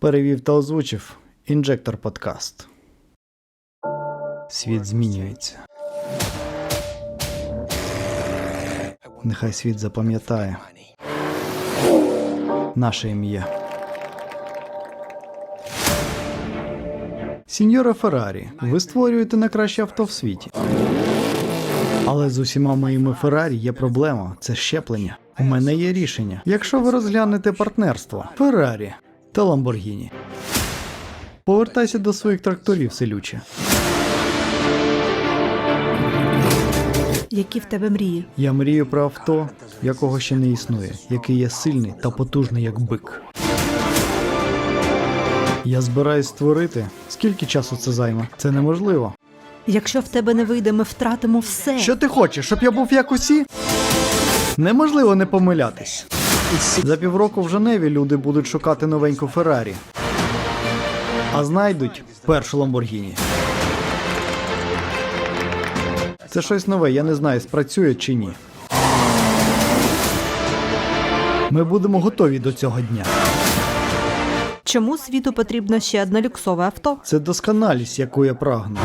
Перевів та озвучив інжектор подкаст. Світ змінюється. Нехай світ запам'ятає наше ім'я. Сіньоре Феррарі, ви створюєте найкраще авто в світі. Але з усіма моїми Феррарі є проблема це щеплення. У мене є рішення. Якщо ви розглянете партнерство Феррарі та Ламборгіні. Повертайся до своїх тракторів, селюче. Які в тебе мрії? Я мрію про авто, якого ще не існує, який є сильний та потужний, як бик. Я збираюсь створити. Скільки часу це займе? Це неможливо. Якщо в тебе не вийде, ми втратимо все. Що ти хочеш, щоб я був як усі? Неможливо не помилятись. За півроку в Женеві люди будуть шукати новеньку Феррарі. А знайдуть першу Ламборгіні. Це щось нове, я не знаю, спрацює чи ні. Ми будемо готові до цього дня. Чому світу потрібно ще одне люксове авто? Це досконалість, яку я прагну.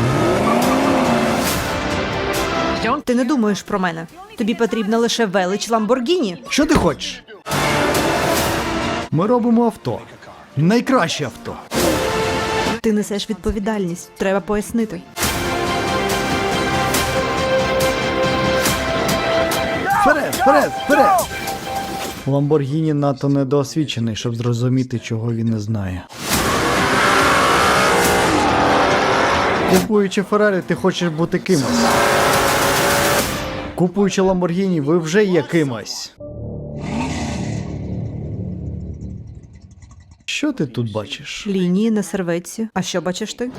Ти не думаєш про мене. Тобі потрібна лише велич Ламборгіні. Що ти хочеш? Ми робимо авто. Найкраще авто. Ти несеш відповідальність. Треба пояснити. Вперед, вперед, вперед! Ламборгіні надто недоосвідчений, щоб зрозуміти, чого він не знає. Купуючи Феррарі, ти хочеш бути кимось. Купуючи Ламборгіні, ви вже є кимось. Що ти тут бачиш? Лінії на серветці. А що бачиш ти?